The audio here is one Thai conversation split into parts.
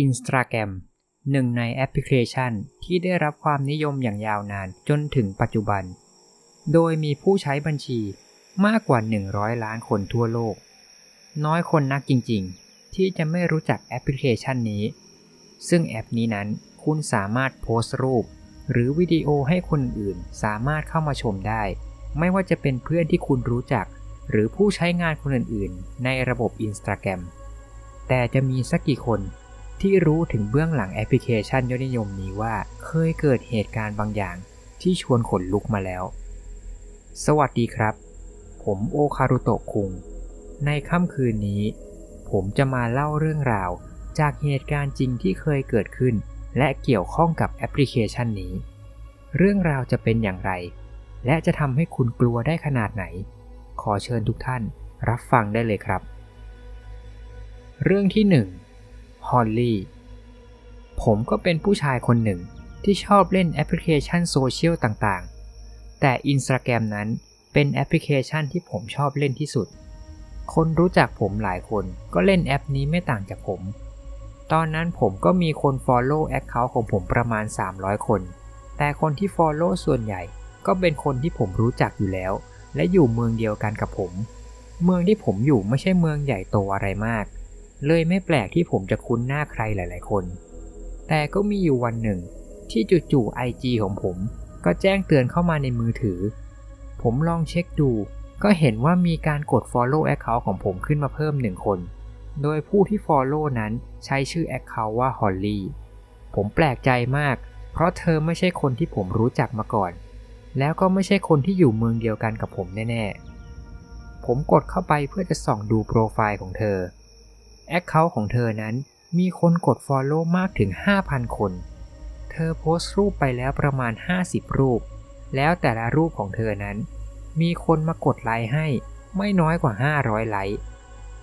Instagram หนึ่งในแอปพลิเคชันที่ได้รับความนิยมอย่างยาวนานจนถึงปัจจุบัน โดยมีผู้ใช้บัญชีมากกว่า 100 ล้านคนทั่วโลก น้อยคนนักจริงๆ ที่จะไม่รู้จักแอปพลิเคชันนี้ ซึ่งแอปนี้นั้นคุณสามารถโพสต์รูป หรือวิดีโอให้คนอื่นสามารถเข้ามาชมได้ ไม่ว่าจะเป็นเพื่อนที่คุณรู้จัก หรือผู้ใช้งานคนอื่นๆ ในระบบ Instagram แต่จะมีสักกี่คน ที่รู้ถึงเบื้องหลังแอปพลิเคชันยอดนิยมนี้ว่าเคยเกิดเหตุการณ์บางอย่างที่ชวนขนลุกมาแล้ว สวัสดีครับ ผมโอคารุโตะคุง ในค่ำคืนนี้ ผมจะมาเล่าเรื่องราวจากเหตุการณ์จริงที่เคยเกิดขึ้น และเกี่ยวข้องกับแอปพลิเคชันนี้ เรื่องราวจะเป็นอย่างไร และจะทำให้คุณกลัวได้ขนาดไหน ขอเชิญทุกท่านรับฟังได้เลยครับ เรื่องที่ 1 ฮอลลี่ ผมก็เป็นผู้ชายคนหนึ่งที่ชอบเล่นแอปพลิเคชันโซเชียลต่างๆ แต่ Instagram นั้นเป็นแอปพลิเคชันที่ผมชอบเล่นที่สุด คนรู้จักผมหลายคนก็เล่นแอปนี้ไม่ต่างจากผม ตอนนั้นผมก็มีคน Follow Account ของผมประมาณ 300 คน แต่คนที่ Follow ส่วนใหญ่ก็เป็นคนที่ผมรู้จักอยู่แล้ว และอยู่เมืองเดียวกันกับผม เมืองที่ผมอยู่ไม่ใช่เมืองใหญ่โตอะไรมาก เลยไม่แปลกที่ผมจะคุ้นหน้าใครหลาย ๆ คน แต่ก็มีอยู่วันหนึ่ง ที่จู่ๆ IG ของผม ก็แจ้งเตือนเข้ามาในมือถือ ผมลองเช็คดู ก็เห็นว่ามีการกด Follow Account ของผมขึ้นมาเพิ่มหนึ่งคน โดยผู้ที่ Follow นั้นใช้ชื่อ Account ว่า Holly ผมแปลกใจมาก เพราะเธอไม่ใช่คนที่ผมรู้จักมาก่อน แล้วก็ไม่ใช่คนที่อยู่เมืองเดียวกันกับผมแน่ ๆ ผมกดเข้าไปเพื่อจะส่องดูโปรไฟล์ของเธอ Account ของเธอนั้นมีคนกด Follow มากถึง 5,000 คน เธอโพสต์รูปไปแล้วประมาณ 50 รูป แล้วแต่ละรูปของเธอนั้น มีคนมากดไลค์ให้ไม่น้อยกว่า 500 ไลค์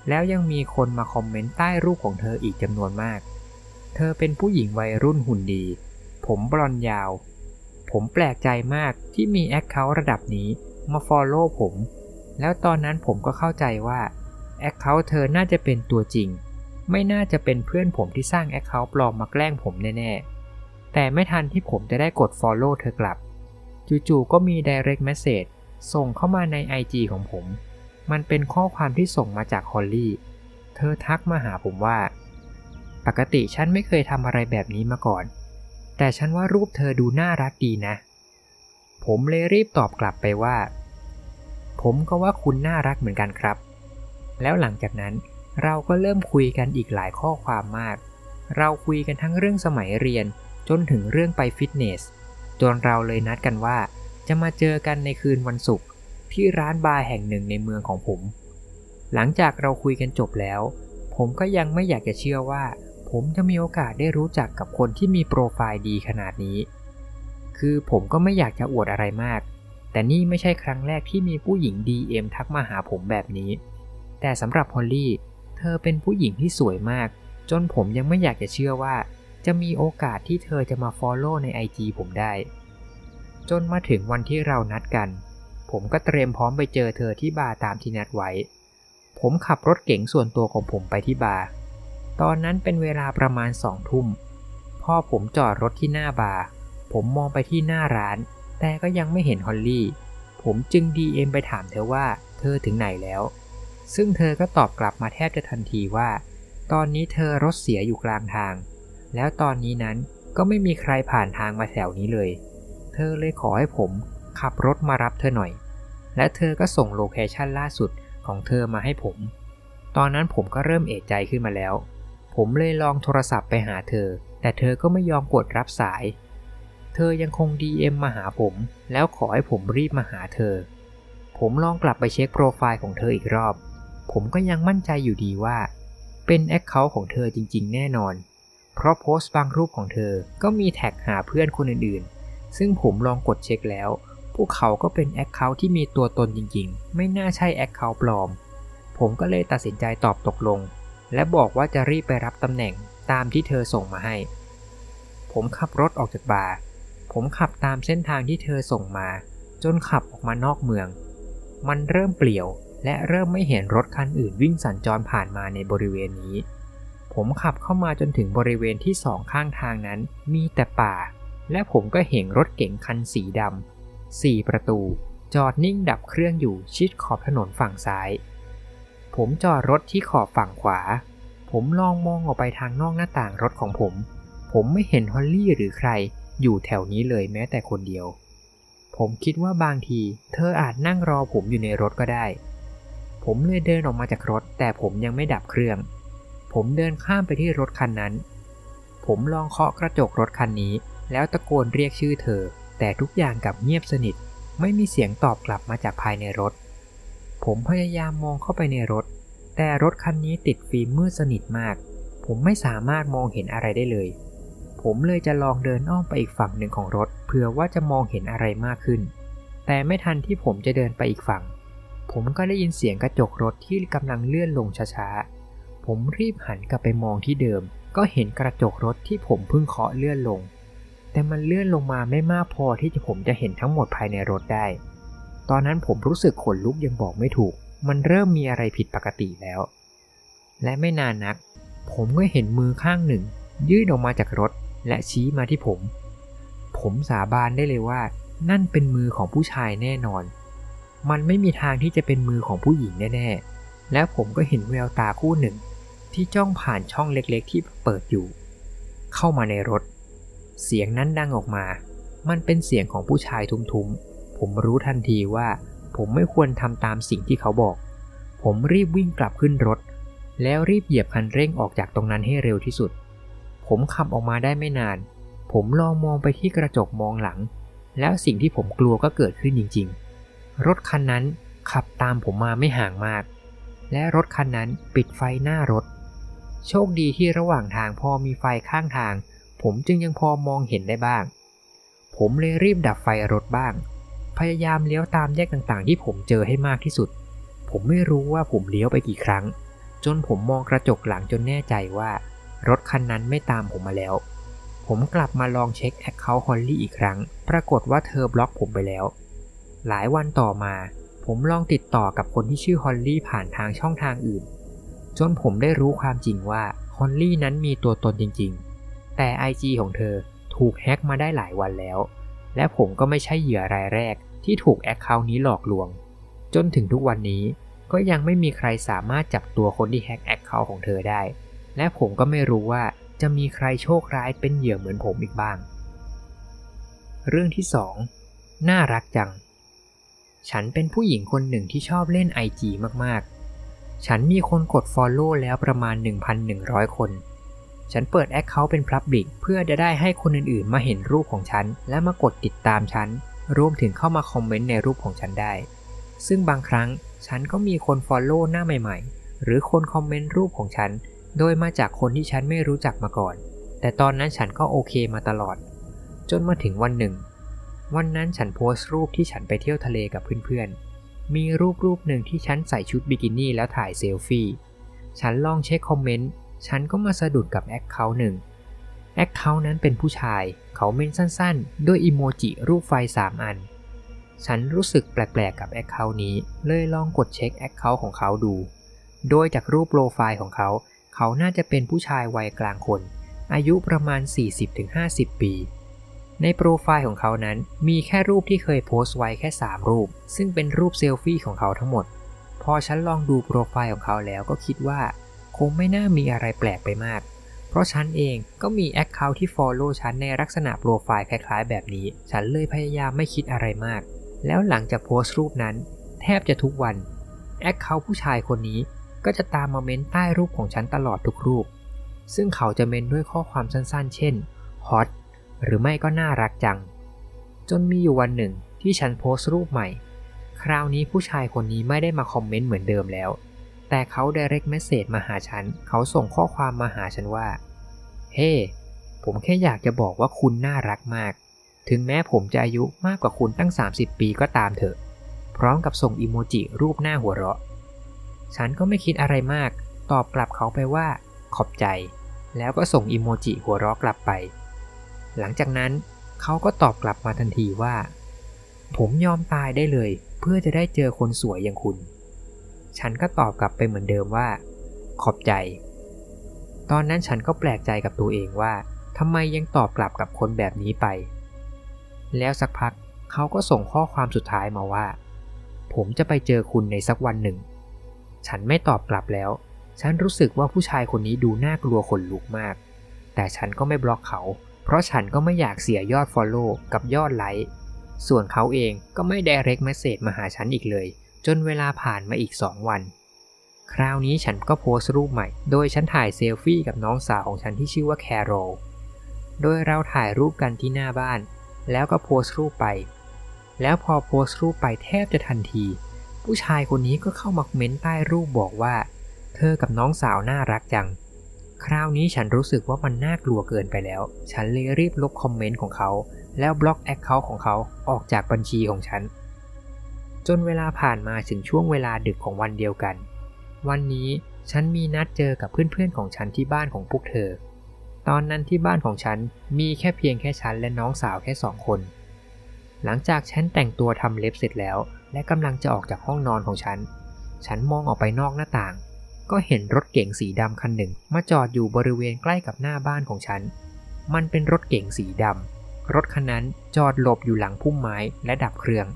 แล้วยังมีคนมาคอมเมนต์ใต้รูปของเธออีกจำนวนมาก เธอเป็นผู้หญิงวัยรุ่นหุ่นดี ผมบลอนยาว ผมแปลกใจมากที่มีแอคเคาท์ระดับนี้มาฟอลโล่ผม แล้วตอนนั้นผมก็เข้าใจว่า แอคเคาท์เธอน่าจะเป็นตัวจริง ไม่น่าจะเป็นเพื่อนผมที่สร้างแอคเคาท์ปลอมมาแกล้งผมแน่ๆ แต่ไม่ทันที่ผมจะได้กด Follow เธอกลับ จู่ๆก็มี Direct Message ส่งเข้ามาใน IG ของผม มันเป็นข้อความที่ส่งมาจากฮอลลี่ เธอทักมาหาผมว่า ปกติฉันไม่เคยทำอะไรแบบนี้มาก่อน แต่ฉันว่ารูปเธอดูน่ารักดีนะ ผมเลยรีบตอบกลับไปว่า ผมก็ว่าคุณน่ารักเหมือนกันครับ แล้วหลังจากนั้นเราก็เริ่มคุยกันอีกหลายข้อความมาก เราคุยกันทั้งเรื่องสมัยเรียนจนถึงเรื่องไปฟิตเนส จนเราเลยนัดกันว่า จะมาเจอกันในคืนวันศุกร์ที่ร้านบาร์แห่งหนึ่งในเมืองของผม หลังจากเราคุยกันจบแล้ว ผมก็ยังไม่อยากจะเชื่อว่า ผมจะมีโอกาสได้รู้จักกับคนที่มีโปรไฟล์ดีขนาดนี้ คือผมก็ไม่อยากจะอวดอะไรมาก แต่นี่ไม่ใช่ครั้งแรกที่มีผู้หญิง DM ทักมาหาผมแบบนี้ แต่สำหรับฮอลลี่ เธอเป็นผู้หญิงที่สวยมาก จนผมยังไม่อยากจะเชื่อว่า จะมีโอกาสที่เธอจะมา Follow ใน IG ผมได้ จนมาถึงวันที่เรานัดกัน ผมก็เตรียมพร้อมไปเจอเธอที่บาร์ตามที่นัดไว้ ผมขับรถเก๋งส่วนตัวของผมไปที่บาร์ ตอนนั้นเป็นเวลาประมาณสองทุ่มพอผมจอดรถที่หน้าบาร์ ผมมองไปที่หน้าร้าน แต่ก็ยังไม่เห็นฮอลลี่ ผมจึง DM ไปถามเธอว่าเธอถึงไหนแล้ว ซึ่งเธอก็ตอบกลับมาแทบจะทันทีว่า ตอนนี้เธอรถเสียอยู่กลางทาง แล้วตอนนี้นั้นก็ไม่มีใครผ่านทางมาแถวนี้เลย เธอเลยขอให้ผมขับรถมารับเธอหน่อย และเธอก็ส่งโลเคชันล่าสุดของเธอมาให้ผม ตอนนั้นผมก็เริ่มเอะใจขึ้นมาแล้ว ผมเลยลองโทรศัพท์ไปหาเธอ แต่เธอก็ไม่ยอมกดรับสาย เธอยังคง DM มาหาผม แล้วขอให้ผมรีบมาหาเธอ ผมลองกลับไปเช็คโปรไฟล์ของเธออีกรอบ ผมก็ยังมั่นใจอยู่ดีว่า เป็นแอคเคาท์ของเธอจริง ๆ แน่นอน เพราะโพสต์บางรูปของเธอก็มีแท็กหาเพื่อนคนอื่นๆ ซึ่งผมลองกดเช็คแล้ว พวกเขาก็เป็นแอคเคาท์ที่มีตัวตนจริง ๆ ไม่น่าใช่แอคเคาท์ปลอม ผมก็เลยตัดสินใจตอบตกลง และบอกว่าจะรีบไปรับตำแหน่งตามที่เธอส่งมาให้ ผมขับรถออกจากบาร์ผมขับตามเส้นทางที่เธอส่งมา จนขับออกมานอกเมือง มันเริ่มเปลี่ยว และเริ่มไม่เห็นรถคันอื่นวิ่งสัญจรผ่านมาในบริเวณนี้ ผมขับเข้ามาจนถึงบริเวณที่สองข้างทางนั้นมีแต่ป่า และผมก็เห็นรถเก๋งคันสีดำสี่ประตู จอดนิ่งดับเครื่องอยู่ชิดขอบถนนฝั่งซ้าย ผมจอดรถที่ขอบฝั่งขวา ผมลองมองออกไปทางนอกหน้าต่างรถของผม ผมไม่เห็นฮอลลี่หรือใครอยู่แถวนี้เลยแม้แต่คนเดียว ผมคิดว่าบางที เธออาจนั่งรอผมอยู่ในรถก็ได้ ผมเลยเดินออกมาจากรถ แต่ผมยังไม่ดับเครื่อง ผมเดินข้ามไปที่รถคันนั้น ผมลองเคาะกระจกรถคันนี้ แล้วตะโกนเรียกชื่อเธอ แต่ทุกอย่างกลับเงียบสนิท ไม่มีเสียงตอบกลับมาจากภายในรถ ผมพยายามมองเข้าไปในรถ แต่รถคันนี้ติดฟิล์มมืดสนิทมาก ผมไม่สามารถมองเห็นอะไรได้เลย ผมเลยจะลองเดินอ้อมไปอีกฝั่งหนึ่งของรถ เผื่อว่าจะมองเห็นอะไรมากขึ้น แต่ไม่ทันที่ผมจะเดินไปอีกฝั่ง ผมก็ได้ยินเสียงกระจกรถที่กำลังเลื่อนลงช้าๆ ผมรีบหันกลับไปมองที่เดิม ก็เห็นกระจกรถที่ผมเพิ่งเคาะเลื่อนลง แต่มันเลื่อนลงมาไม่มากพอที่จะผมจะเห็นทั้งหมดภายในรถได้ ตอนนั้นผมรู้สึกขนลุกยังบอกไม่ถูก มันเริ่มมีอะไรผิดปกติแล้ว และไม่นานนัก ผมก็เห็นมือข้างหนึ่ง ยื่นออกมาจากรถและชี้มาที่ผม ผมสาบานได้เลยว่า นั่นเป็นมือของผู้ชายแน่นอน มันไม่มีทางที่จะเป็นมือของผู้หญิงแน่ๆ แล้วผมก็เห็นแววตาคู่หนึ่ง ที่จ้องผ่านช่องเล็กๆ ที่เปิดอยู่ เข้ามาในรถ เสียงนั้นดังออกมา มันเป็นเสียงของผู้ชายทุ้มๆ ผมรู้ทันทีว่า ผมไม่ควรทำตามสิ่งที่เขาบอก ผมรีบวิ่งกลับขึ้นรถ แล้วรีบเหยียบคันเร่งออกจากตรงนั้นให้เร็วที่สุด ผมขับออกมาได้ไม่นาน ผมลองมองไปที่กระจกมองหลัง แล้วสิ่งที่ผมกลัวก็เกิดขึ้นจริงๆ รถคันนั้นขับตามผมมาไม่ห่างมาก และรถคันนั้นปิดไฟหน้ารถ โชคดีที่ระหว่างทางพอมีไฟข้างทาง ผมจึงยังพอมองเห็นได้บ้าง ผมเลยรีบดับไฟรถบ้าง พยายามเลี้ยวตามแยกต่างๆ ที่ผมเจอให้มากที่สุด ผมไม่รู้ว่าผมเลี้ยวไปกี่ครั้ง จนผมมองกระจกหลังจนแน่ใจว่า รถคันนั้นไม่ตามผมมาแล้ว ผมกลับมาลองเช็คแอคเคาท์ฮอลลี่อีกครั้ง ปรากฏว่าเธอบล็อกผมไปแล้ว หลายวันต่อมา ผมลองติดต่อกับคนที่ชื่อฮอลลี่ผ่านทางช่องทางอื่น จนผมได้รู้ความจริงว่าฮอลลี่นั้นมีตัวตนจริงๆ แต่ IG ของเธอถูกแฮ็กมาได้หลายวันแล้ว และผมก็ไม่ใช่เหยื่อรายแรกที่ถูกแอคเคาท์นี้หลอกลวง จนถึงทุกวันนี้ก็ยังไม่มีใครสามารถจับตัวคนที่แฮ็กแอคเคาท์ของเธอได้ และผมก็ไม่รู้ว่าจะมีใครโชคร้ายเป็นเหยื่อเหมือนผมอีกบ้าง เรื่องที่ 2 น่ารักจัง ฉันเป็นผู้หญิงคนหนึ่งที่ชอบเล่น IG มากๆ ฉันมีคนกด Follow แล้วประมาณ 1,100 คน ฉันเปิด Account เป็น Public เพื่อจะได้ให้คนอื่นๆ มาเห็นรูปของฉัน และมากดติดตามฉัน รวมถึงเข้ามาคอมเมนต์ในรูปของฉันได้ ซึ่งบางครั้งฉันก็มีคน Follow หน้าใหม่ๆ หรือคนคอมเมนต์รูปของฉัน โดยมาจากคนที่ฉันไม่รู้จักมาก่อน แต่ตอนนั้นฉันก็โอเคมาตลอด จนมาถึงวันหนึ่ง วันนั้นฉันโพสต์รูปที่ฉันไปเที่ยวทะเลกับเพื่อนๆ มีรูปรูปหนึ่งที่ฉันใส่ชุดบิกินี่แล้วถ่ายเซลฟี่ ฉันลองเช็คคอมเมนต์ ฉันก็มาสะดุดกับแอคเคาท์หนึ่ง แอคเคาท์นั้นเป็นผู้ชาย เขาเมนสั้นๆ ด้วยอีโมจิรูปไฟ 3 อัน ฉันรู้สึกแปลกๆกับแอคเคาท์นี้ เลยลองกดเช็คแอคเคาท์ของเขาดู โดยจากรูปโปรไฟล์ของเขา เขาน่าจะเป็นผู้ชายวัยกลางคน อายุประมาณ 40-50 ปี ในโปรไฟล์ของเขานั้นมีแค่รูปที่เคยโพสต์ไว้แค่ 3 รูป ซึ่งเป็นรูปเซลฟี่ของเขาทั้งหมด พอฉันลองดูโปรไฟล์ของเขาแล้วก็คิดว่า คงไม่น่ามีอะไรแปลกไปมาก เพราะฉันเองก็มีแอคเคาท์ที่ follow ฉันในลักษณะโปรไฟล์คล้ายๆ แบบนี้ ฉันเลยพยายามไม่คิดอะไรมาก แล้วหลังจากโพสต์รูปนั้น แทบจะทุกวันแอคเคาท์ผู้ชายคนนี้ก็จะตามมาเม้นใต้รูปของฉันตลอดทุกรูป ซึ่งเขาจะเม้นด้วยข้อความสั้นๆ เช่น hot หรือไม่ก็น่ารักจัง จนมีอยู่วันหนึ่งที่ฉันโพสต์รูปใหม่ คราวนี้ผู้ชายคนนี้ไม่ได้มาคอมเมนต์เหมือนเดิมแล้ว แต่เขา direct message มาหาฉัน เขาส่งข้อความมาหาฉันว่า เฮ้ hey, ผมแค่อยากจะบอกว่าคุณน่ารักมาก ถึงแม้ผมจะอายุมากกว่าคุณตั้ง 30 ปีก็ตามเถอะ พร้อมกับส่งอีโมจิรูปหน้าหัวเราะ ฉันก็ไม่คิดอะไรมาก ตอบกลับเขาไปว่า ขอบใจ แล้วก็ส่งอีโมจิหัวเราะกลับไป หลังจากนั้นเขาก็ตอบกลับมาทันทีว่า ผมยอมตายได้เลย เพื่อจะได้เจอคนสวยอย่างคุณ ฉันก็ตอบกลับไปเหมือนเดิมว่า ขอบใจ ตอนนั้นฉันก็แปลกใจกับตัวเองว่าทำไมยังตอบกลับกับคนแบบนี้ไป แล้วสักพักเขาก็ส่งข้อความสุดท้ายมาว่า ผมจะไปเจอคุณในสักวันหนึ่ง ฉันไม่ตอบกลับแล้ว ฉันรู้สึกว่าผู้ชายคนนี้ดูน่ากลัวขนลุกมาก แต่ฉันก็ไม่บล็อกเขา เพราะฉันก็ไม่อยากเสียยอด Follow กับยอดไลค์ ส่วนเขาเองก็ไม่ direct message มาหาฉันอีกเลย จนเวลาผ่านมาอีก 2 วัน คราวนี้ฉันก็โพสต์รูปใหม่ โดยฉันถ่ายเซลฟี่กับน้องสาวของฉันที่ชื่อว่าแคโรลโดยเราถ่ายรูปกันที่หน้าบ้าน แล้วก็โพสต์รูปไป แล้วพอโพสต์รูปไปแทบจะทันที ผู้ชายคนนี้ก็เข้ามาคอมเมนต์ใต้รูปบอกว่า เธอกับน้องสาวน่ารักจัง คราวนี้ฉันรู้สึกว่ามันน่ากลัวเกินไปแล้ว ฉันเลยรีบลบคอมเมนต์ของเขา แล้วบล็อกแอคเคาท์ของเขาออกจากบัญชีของฉัน จนเวลาผ่านมาถึงช่วงเวลาดึกของวันเดียวกัน วันนี้ฉันมีนัดเจอกับเพื่อนๆของฉันที่บ้านของพวกเธอ ตอนนั้นที่บ้านของฉันมีแค่เพียงแค่ฉันและน้องสาวแค่สองคน หลังจากฉันแต่งตัวทำเล็บเสร็จแล้ว และกำลังจะออกจากห้องนอนของฉัน ฉันมองออกไปนอกหน้าต่าง ก็เห็นรถเก๋งสีดำคันหนึ่งมาจอดอยู่บริเวณใกล้กับหน้าบ้านของฉัน มันเป็นรถเก๋งสีดำรถคันนั้นจอดหลบอยู่หลังพุ่มไม้และดับเครื่อง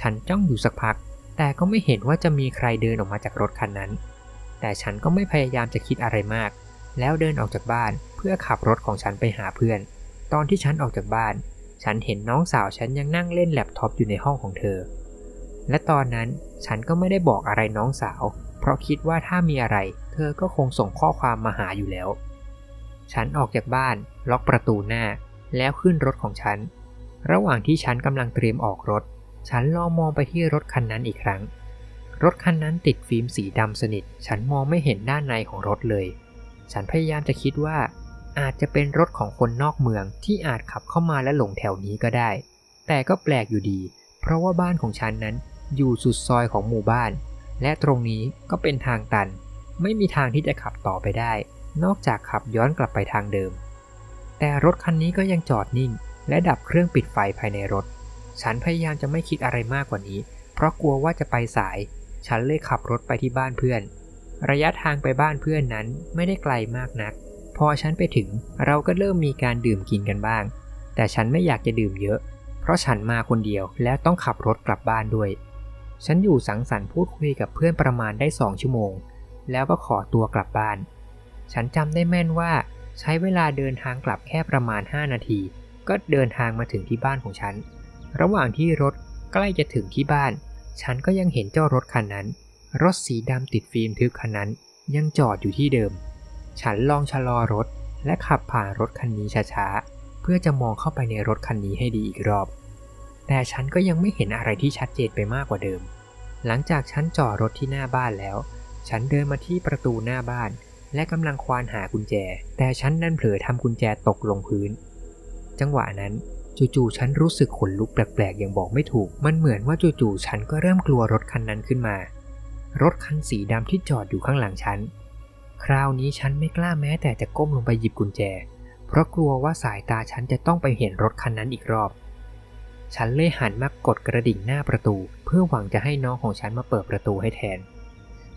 ฉันจ้องอยู่สักพัก แต่ก็ไม่เห็นว่าจะมีใครเดินออกมาจากรถคันนั้น แต่ฉันก็ไม่พยายามจะคิดอะไรมาก แล้วเดินออกจากบ้านเพื่อขับรถของฉันไปหาเพื่อน ตอนที่ฉันออกจากบ้าน ฉันเห็นน้องสาวฉันยังนั่งเล่นแล็ปท็อปอยู่ในห้องของเธอ และตอนนั้นฉันก็ไม่ได้บอกอะไรน้องสาว เพราะคิดว่าถ้ามีอะไร เธอก็คงส่งข้อความมาหาอยู่แล้ว ฉันออกจากบ้าน ล็อกประตูหน้า แล้วขึ้นรถของฉัน ระหว่างที่ฉันกำลังเตรียมออกรถ ฉันลองมองไปที่รถคันนั้นอีกครั้ง รถคันนั้นติดฟิล์มสีดำสนิท ฉันมองไม่เห็นด้านในของรถเลย ฉันพยายามจะคิดว่า อาจจะเป็นรถของคนนอกเมืองที่อาจขับเข้ามาและหลงแถวนี้ก็ได้ แต่ก็แปลกอยู่ดี เพราะว่าบ้านของฉันนั้นอยู่สุดซอยของหมู่บ้าน และตรงนี้ก็เป็นทางตัน ไม่มีทางที่จะขับต่อไปได้ นอกจากขับย้อนกลับไปทางเดิม แต่รถคันนี้ก็ยังจอดนิ่ง และดับเครื่องปิดไฟภายในรถ ฉันพยายามจะไม่คิดอะไรมากกว่านี้ เพราะกลัวว่าจะไปสาย ฉันเลยขับรถไปที่บ้านเพื่อน ระยะทางไปบ้านเพื่อนนั้นไม่ได้ไกลมากนัก พอฉันไปถึงเราก็เริ่มมีการดื่มกินกันบ้าง แต่ฉันไม่อยากจะดื่มเยอะ เพราะฉันมาคนเดียวและต้องขับรถกลับบ้านด้วย ฉันอยู่สังสรรค์พูดคุยกับเพื่อนประมาณได้สองชั่วโมง แล้วก็ขอตัวกลับบ้าน ฉันจำได้แม่นว่าใช้เวลาเดินทางกลับแค่ประมาณ 5 นาที ก็เดินทางมาถึงที่บ้านของฉัน ระหว่างที่รถใกล้จะถึงที่บ้าน ฉันก็ยังเห็นเจ้ารถคันนั้น รถสีดำติดฟิล์มทึบคันนั้น ยังจอดอยู่ที่เดิม ฉันลองชะลอรถ และขับผ่านรถคันนี้ช้าๆ เพื่อจะมองเข้าไปในรถคันนี้ให้ดีอีกรอบ แต่ฉันก็ยังไม่เห็นอะไรที่ชัดเจนไปมากกว่าเดิม หลังจากฉันจอดรถที่หน้าบ้านแล้ว ฉันเดินมาที่ประตูหน้าบ้าน และกำลังควานหากุญแจ แต่ฉันนั่นเผลอทำกุญแจตกลงพื้น จังหวะนั้นจู่ๆฉันรู้สึกขนลุกแปลกๆอย่างบอกไม่ถูก มันเหมือนว่าจู่ๆฉันก็เริ่มกลัวรถคันนั้นขึ้นมา รถคันสีดำที่จอดอยู่ข้างหลังฉัน คราวนี้ฉันไม่กล้าแม้แต่จะก้มลงไปหยิบกุญแจ เพราะกลัวว่าสายตาฉันจะต้องไปเห็นรถคันนั้นอีกรอบ ฉันเลยหันมากดกระดิ่งหน้าประตู เพื่อหวังจะให้น้องของฉันมาเปิดประตูให้แทน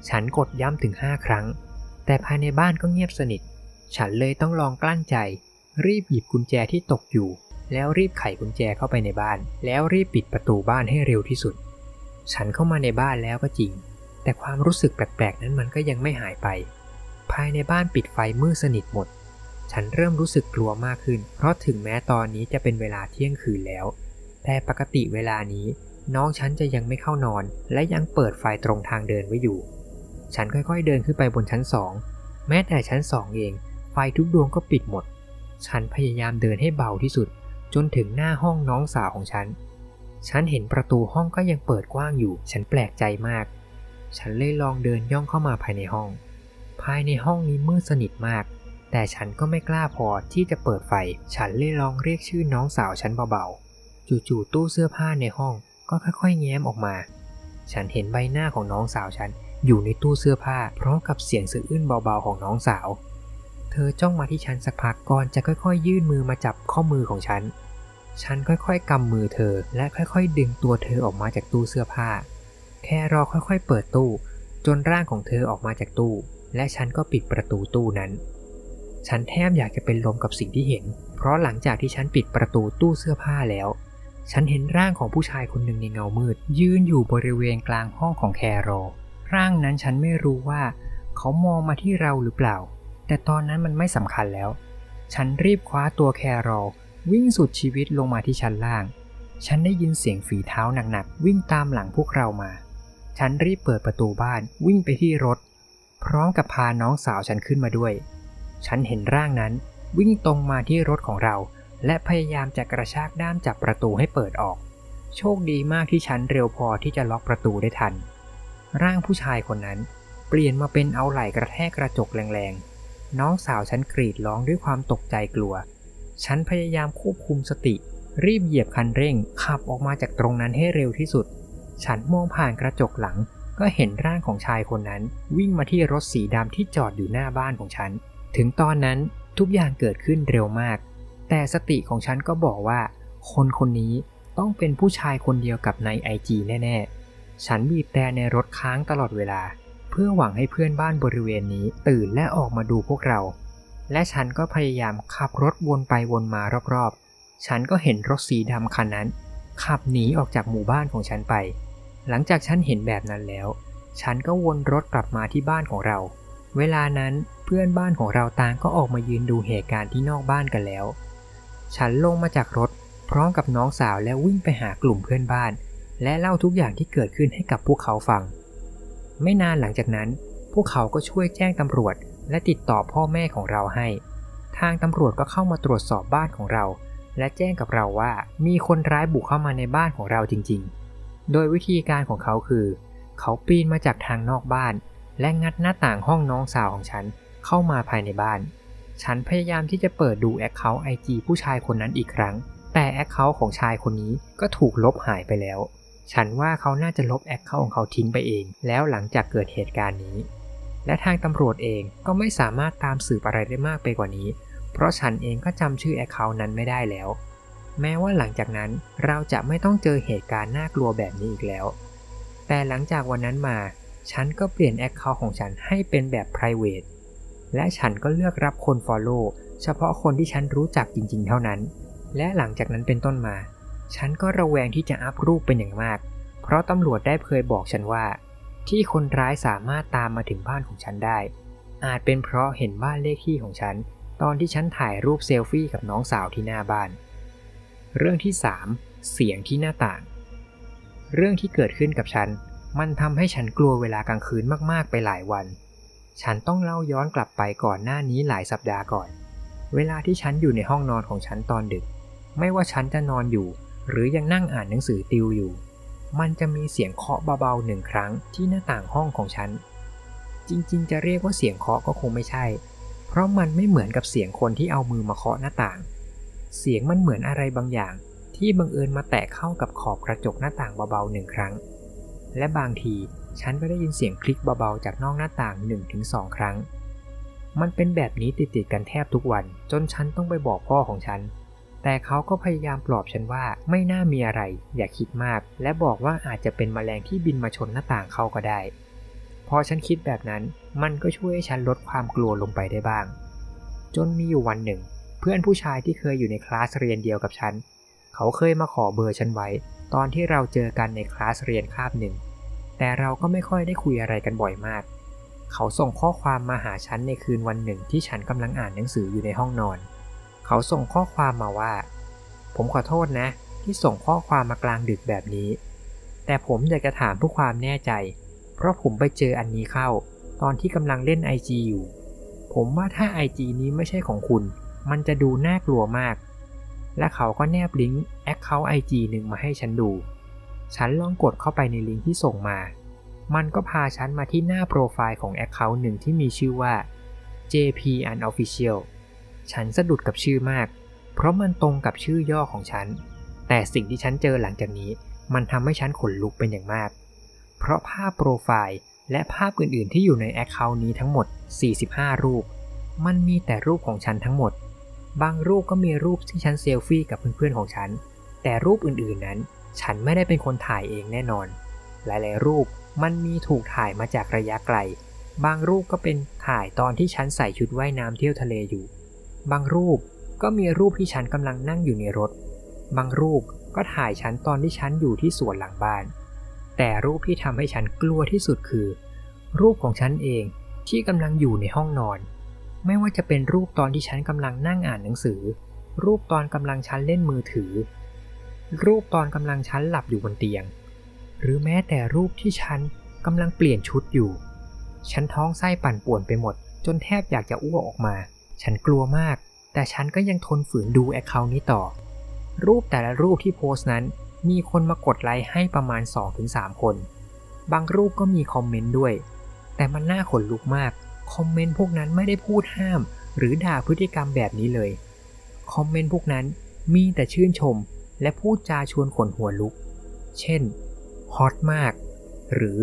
ฉันกดย้ำถึงห้าครั้ง แต่ภายในบ้านก็เงียบสนิท ฉันเลยต้องลองกลั้นใจ รีบหยิบกุญแจที่ตกอยู่ แล้วรีบไขกุญแจเข้าไปในบ้าน แล้วรีบปิดประตูบ้านให้เร็วที่สุด ฉันเข้ามาในบ้านแล้วก็จริง แต่ความรู้สึกแปลกๆนั้นมันก็ยังไม่หายไป ภายในบ้านปิดไฟมืดสนิทหมด ฉันเริ่มรู้สึกกลัวมากขึ้น เพราะถึงแม้ตอนนี้จะเป็นเวลาเที่ยงคืนแล้ว แต่ปกติเวลานี้ น้องฉันจะยังไม่เข้านอน และยังเปิดไฟตรงทางเดินไว้อยู่ ฉันค่อยๆเดินขึ้นไปบนชั้นสองแม้แต่ชั้นสองเอง ไฟทุกดวงก็ปิดหมด ฉันพยายามเดินให้เบาที่สุด จนถึงหน้าห้องน้องสาวของฉัน ฉันเห็นประตูห้องก็ยังเปิดกว้างอยู่ ฉันแปลกใจมาก ฉันเลยลองเดินย่องเข้ามาภายในห้อง ภายในห้องนี้มืดสนิทมาก แต่ฉันก็ไม่กล้าพอที่จะเปิดไฟ ฉันเลยลองเรียกชื่อน้องสาวฉันเบาๆ จู่ๆตู้เสื้อผ้าในห้องก็ค่อยๆแง้มออกมา ฉันเห็นใบหน้าของน้องสาวฉันอยู่ในตู้เสื้อผ้าพร้อมกับเสียงสะอื้นเบาๆของน้องสาว เธอจ้องมาที่ฉันสักพักก่อนจะค่อยๆ ยื่นมือมาจับข้อมือของฉัน ฉันค่อยๆกำมือเธอและค่อยๆ ดึงตัวเธอออกมาจากตู้เสื้อผ้า แค่รอค่อยๆ เปิดตู้ จนร่างของเธอออกมาจากตู้ และฉันก็ปิดประตูตู้นั้น ฉันแทบอยากจะเป็นลมกับสิ่งที่เห็น เพราะหลังจากที่ฉันปิดประตูตู้เสื้อผ้าแล้ว ฉันเห็นร่างของผู้ชายคนหนึ่งในเงามืด ยืนอยู่บริเวณกลางห้องของแคโรร่างนั้นฉันไม่รู้ว่า เขามองมาที่เราหรือเปล่า แต่ตอนนั้นมันไม่สำคัญแล้ว ฉันรีบคว้าตัวแคโรวิ่งสุดชีวิตลงมาที่ชั้นล่าง ฉันได้ยินเสียงฝีเท้าหนักๆวิ่งตามหลังพวกเรามา ฉันรีบเปิดประตูบ้านวิ่งไปที่รถ พร้อมกับพาน้องสาวฉันขึ้นมาด้วย ฉันเห็นร่างนั้นวิ่งตรงมาที่รถของเรา และพยายามจะกระชากด้ามจับประตูให้เปิดออก โชคดีมากที่ฉันเร็วพอที่จะล็อกประตูได้ทัน ร่างผู้ชายคนนั้น เปลี่ยนมาเป็นเอาไหล่กระแทกกระจกแรงๆ น้องสาวฉันกรีดร้องด้วยความตกใจกลัว ฉันพยายามควบคุมสติ รีบเหยียบคันเร่งขับออกมาจากตรงนั้นให้เร็วที่สุด ฉันมองผ่านกระจกหลังก็เห็นร่างของชายคนนั้น วิ่งมาที่รถสีดำที่จอดอยู่หน้าบ้านของฉัน ถึงตอนนั้นทุกอย่างเกิดขึ้นเร็วมาก แต่สติของฉันก็บอกว่า คนคนนี้ต้องเป็นผู้ชายคนเดียวกับในไอจีแน่ๆ ฉันบีบแต่ในรถค้างตลอดเวลา เพื่อหวังให้เพื่อนบ้านบริเวณนี้ตื่นและออกมาดูพวกเรา และฉันก็พยายามขับรถวนไปวนมารอบๆ ฉันก็เห็นรถสีดำคันนั้น ขับหนีออกจากหมู่บ้านของฉันไป หลังจากฉันเห็นแบบนั้นแล้ว ฉันก็วนรถกลับมาที่บ้านของเรา เวลานั้นเพื่อนบ้านของเราต่างก็ออกมายืนดูเหตุการณ์ที่นอกบ้านกันแล้ว ฉันลงมาจากรถ พร้อมกับน้องสาวและวิ่งไปหากลุ่มเพื่อนบ้าน และเล่าทุกอย่างที่เกิดขึ้นให้กับพวกเขาฟัง ไม่นานหลังจากนั้น พวกเขาก็ช่วยแจ้งตำรวจ และติดต่อพ่อแม่ของเราให้ ทางตำรวจก็เข้ามาตรวจสอบบ้านของเรา และแจ้งกับเราว่ามีคนร้ายบุกเข้ามาในบ้านของเราจริง ๆ โดยวิธีการของเขาคือ เขาปีนมาจากทางนอกบ้าน และงัดหน้าต่างห้องน้องสาวของฉันเข้ามาภายในบ้าน ฉันพยายามที่จะเปิดดูแอคเคาท์ไอจีผู้ชายคนนั้นอีกครั้ง แต่แอคเคาท์ของชายคนนี้ก็ถูกลบหายไปแล้ว ฉันว่าเขาน่าจะลบแอคเคาท์ของเขาทิ้งไปเอง แล้วหลังจากเกิดเหตุการณ์นี้ และทางตำรวจเองก็ไม่สามารถตามสืบอะไรได้มากไปกว่านี้ เพราะฉันเองก็จำชื่อแอคเคาท์นั้นไม่ได้แล้ว แม้ว่าหลังจากนั้นเราจะไม่ต้องเจอเหตุการณ์น่ากลัวแบบนี้อีกแล้ว แต่หลังจากวันนั้นมา ฉันก็เปลี่ยนแอคเคาท์ของฉันให้เป็นแบบ private และฉันก็เลือกรับคน Follow เฉพาะคนที่ฉันรู้จักจริงๆ เท่านั้น และหลังจากนั้นเป็นต้นมา ฉันก็ระแวงที่จะอัพรูปเป็นอย่างมาก เพราะตำรวจได้เคยบอกฉันว่า ที่คนร้ายสามารถตามมาถึงบ้านของฉันได้ อาจเป็นเพราะเห็นบ้านเลขที่ของฉัน ตอนที่ฉันถ่ายรูปเซลฟี่กับน้องสาวที่หน้าบ้าน เรื่องที่ 3 เสียงที่หน้าต่าง เรื่องที่เกิดขึ้นกับฉัน มันทำให้ฉันกลัวเวลากลางคืนมากๆไปหลายวัน ฉันต้องเล่าย้อนกลับไปก่อนหน้านี้หลายสัปดาห์ก่อน เวลาที่ฉันอยู่ในห้องนอนของฉันตอนดึก ไม่ว่าฉันจะนอนอยู่ หรือยังนั่งอ่านหนังสือติวอยู่ มันจะมีเสียงเคาะเบาๆหนึ่งครั้งที่หน้าต่างห้องของฉัน จริงๆ จะเรียกว่าเสียงเคาะก็คงไม่ใช่ เพราะมันไม่เหมือนกับเสียงคนที่เอามือมาเคาะหน้าต่าง เสียงมันเหมือนอะไรบางอย่าง ที่บังเอิญมาแตะเข้ากับขอบกระจกหน้าต่างเบาๆหนึ่งครั้ง และบางที ฉันก็ได้ยินเสียงคลิกเบาๆจากนอกหน้าต่าง 1-2 ครั้ง มันเป็นแบบนี้ติดๆกันแทบทุกวัน จนฉันต้องไปบอกพ่อของฉัน แต่เขาก็พยายามปลอบฉันว่าไม่น่ามีอะไร อย่าคิดมาก และบอกว่าอาจจะเป็นแมลงที่บินมาชนหน้าต่างเขาก็ได้ พอฉันคิดแบบนั้น มันก็ช่วยให้ฉันลดความกลัวลงไปได้บ้าง จนมีอยู่วันหนึ่ง เพื่อนผู้ชายที่เคยอยู่ในคลาสเรียนเดียวกับฉัน เขาเคยมาขอเบอร์ฉันไว้ ตอนที่เราเจอกันในคลาสเรียนคาบหนึ่ง แต่เราก็ไม่ค่อยได้คุยอะไรกันบ่อยมาก เขาส่งข้อความมาหาฉันในคืนวันหนึ่งที่ฉันกำลังอ่านหนังสืออยู่ในห้องนอน เขาส่งข้อความมาว่า ผมขอโทษนะ ที่ส่งข้อความมากลางดึกแบบนี้ แต่ผมอยากจะถามเพื่อความแน่ใจ เพราะผมไปเจออันนี้เข้า ตอนที่กำลังเล่น IG อยู่ ผมว่าถ้า IG นี้ไม่ใช่ของคุณ มันจะดูน่ากลัวมาก และเขาก็แนบลิงก์แอคเคาท์ IG หนึ่งมาให้ฉันดู ฉันลองกดเข้าไปในลิงก์ที่ส่งมา มันก็พาฉันมาที่หน้าโปรไฟล์ของแอคเคาท์หนึ่งที่มีชื่อว่า JP Unofficial ฉันสะดุดกับชื่อมาก เพราะมันตรงกับชื่อย่อของฉัน แต่สิ่งที่ฉันเจอหลังจากนี้ มันทำให้ฉันขนลุกเป็นอย่างมาก เพราะภาพโปรไฟล์และภาพอื่นๆ ที่อยู่ในแอคเคาท์นี้ทั้งหมด 45 รูป มันมีแต่รูปของฉันทั้งหมด บางรูปก็มีรูปที่ฉันเซลฟี่กับเพื่อนๆของฉัน แต่รูปอื่นๆนั้น ฉันไม่ได้เป็นคนถ่ายเองแน่นอน หลายๆ รูปมันมีถูกถ่ายมาจากระยะไกล บางรูปก็เป็นถ่ายตอนที่ฉันใส่ชุดว่ายน้ำเที่ยวทะเลอยู่ บางรูปก็มีรูปที่ฉันกำลังนั่งอยู่ในรถ บางรูปก็ถ่ายฉันตอนที่ฉันอยู่ที่สวนหลังบ้าน แต่รูปที่ทำให้ฉันกลัวที่สุดคือ รูปของฉันเองที่กำลังอยู่ในห้องนอน ไม่ว่าจะเป็นรูปตอนที่ฉันกำลังนั่งอ่านหนังสือ รูปตอนกำลังฉันเล่นมือถือ รูปตอนกำลังฉันหลับอยู่บนเตียง หรือแม้แต่รูปที่ฉันกำลังเปลี่ยนชุดอยู่ ฉันท้องไส้ปั่นป่วนไปหมด จนแทบอยากจะอ้วกออกมา ฉันกลัวมาก แต่ฉันก็ยังทนฝืนดูแอคเคาท์นี้ต่อ รูปแต่ละรูปที่โพสต์นั้น มีคนมากดไลค์ให้ประมาณ 2-3 คน บางรูปก็มีคอมเมนต์ด้วย แต่มันน่าขนลุกมาก คอมเมนต์พวกนั้นไม่ได้พูดห้าม หรือด่าพฤติกรรมแบบนี้เลย คอมเมนต์พวกนั้นมีแต่ชื่นชม และพูดจาชวนขนหัวลุก เช่น ฮอตมาก หรือ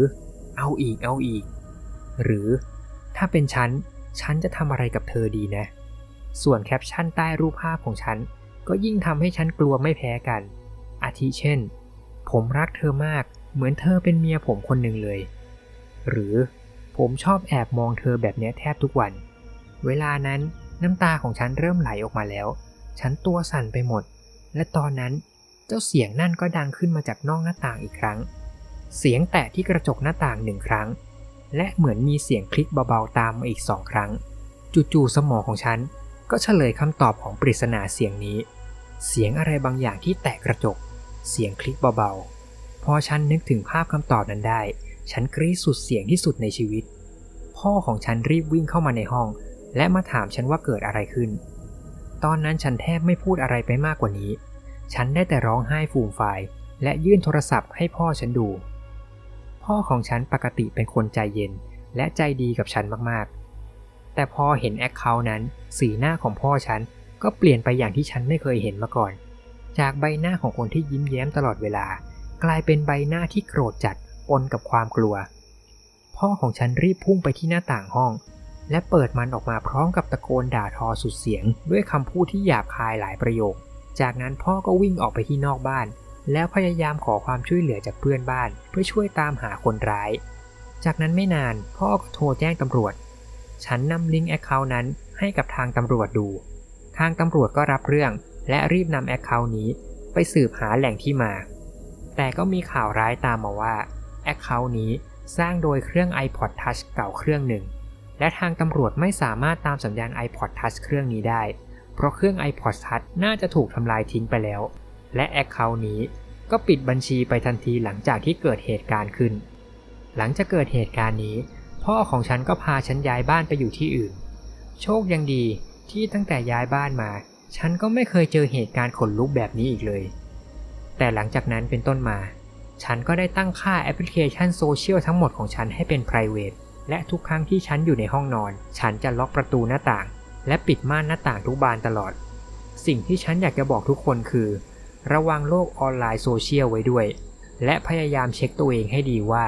เอาอีกเอาอีก หรือถ้าเป็นฉัน ฉันจะทำอะไรกับเธอดีนะ ส่วนแคปชั่นใต้รูปภาพของฉัน ก็ยิ่งทำให้ฉันกลัวไม่แพ้กัน อาทิเช่น ผมรักเธอมาก เหมือนเธอเป็นเมียผมคนหนึ่งเลย หรือผมชอบแอบมองเธอแบบนี้แทบทุกวัน เวลานั้นน้ำตาของฉันเริ่มไหลออกมาแล้ว ฉันตัวสั่นไปหมด และตอนนั้นเจ้าเสียงนั่นก็ดังขึ้นมาจากนอกหน้าต่างอีกครั้ง เสียงแตะที่กระจกหน้าต่างหนึ่งครั้ง และเหมือนมีเสียงคลิกเบาๆตามมาอีกสองครั้ง จู่ๆสมองของฉันก็เฉลยคำตอบของปริศนาเสียงนี้ เสียงอะไรบางอย่างที่แตะกระจก เสียงคลิกเบาๆ พอฉันนึกถึงภาพคำตอบนั้นได้ ฉันกรี๊ดสุดเสียงที่สุดในชีวิต พ่อของฉันรีบวิ่งเข้ามาในห้อง และมาถามฉันว่าเกิดอะไรขึ้น ตอนนั้นฉันแทบไม่พูดอะไรไปมากกว่านี้ ฉันได้แต่ร้องไห้ฟูมฟายและยื่นโทรศัพท์ให้พ่อฉันดู พ่อของฉันปกติเป็นคนใจเย็นและใจดีกับฉันมากๆ แต่พอเห็นแอคเคาท์นั้น สีหน้าของพ่อฉันก็เปลี่ยนไปอย่างที่ฉันไม่เคยเห็นมาก่อน จากใบหน้าของคนที่ยิ้มแย้มตลอดเวลา กลายเป็นใบหน้าที่โกรธจัดปนกับความกลัว พ่อของฉันรีบพุ่งไปที่หน้าต่างห้อง และเปิดมันออกมาพร้อมกับตะโกนด่าทอสุดเสียง ด้วยคำพูดที่หยาบคายหลายประโยค จากนั้นพ่อก็วิ่งออกไปที่นอกบ้าน แล้วพยายามขอความช่วยเหลือจากเพื่อนบ้าน เพื่อช่วยตามหาคนร้าย จากนั้นไม่นานพ่อก็โทรแจ้งตำรวจ ฉันนำลิงก์แอคเคาท์นั้นให้กับทางตำรวจดู ทางตำรวจก็รับเรื่อง และรีบนำแอคเคาท์นี้ ไปสืบหาแหล่งที่มา แต่ก็มีข่าวร้ายตามมาว่าแอคเคาท์นี้สร้างโดยเครื่อง iPod Touch เก่าเครื่องหนึ่ง และทางตำรวจไม่สามารถตามสัญญาณ iPod Touch เครื่องนี้ได้ เพราะเครื่อง iPod Touch น่าจะถูกทำลายทิ้งไปแล้ว และแอคเคาท์นี้ก็ปิดบัญชีไปทันทีหลังจากที่เกิดเหตุการณ์ขึ้น หลังจากเกิดเหตุการณ์นี้ พ่อของฉันก็พาฉันย้ายบ้านไปอยู่ที่อื่น โชคยังดีที่ตั้งแต่ย้ายบ้านมา ฉันก็ไม่เคยเจอเหตุการณ์ขนลุกแบบนี้อีกเลย แต่หลังจากนั้นเป็นต้นมา ฉันก็ได้ตั้งค่าแอปพลิเคชันโซเชียลทั้งหมดของฉันให้เป็น p r i v a t และทุกครั้งที่ฉันอยู่ในห้องนอน ฉันจะล็อกประตูหน้าต่าง และปิดม่านหน้าต่างทุกบานตลอด สิ่งที่ฉันอยากจะบอกทุกคนคือ ระวังโลกออนไลน์โซเชียลไว้ด้วย และพยายามเช็คตัวเองให้ดีว่า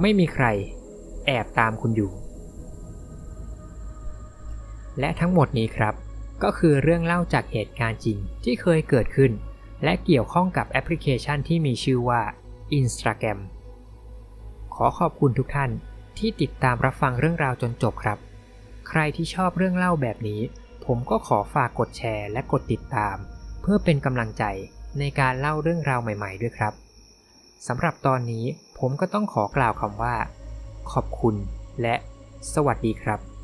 ไม่มีใคร แอบตามคุณอยู่ และทั้งหมดนี้ครับ ก็คือเรื่องเล่าจากเหตุการณ์จริงที่เคยเกิดขึ้น และเกี่ยวข้องกับแอปพลิเคชันที่มีชื่อว่า Instagram ขอขอบคุณทุกท่าน ที่ติดตามรับฟังเรื่องราวจนจบครับ ใครที่ชอบเรื่องเล่าแบบนี้ ผมก็ขอฝากกดแชร์และกดติดตาม เพื่อเป็นกำลังใจในการเล่าเรื่องราวใหม่ ๆ ด้วยครับสำหรับตอนนี้ผมก็ต้องขอกล่าวคำว่า ขอบคุณและสวัสดีครับ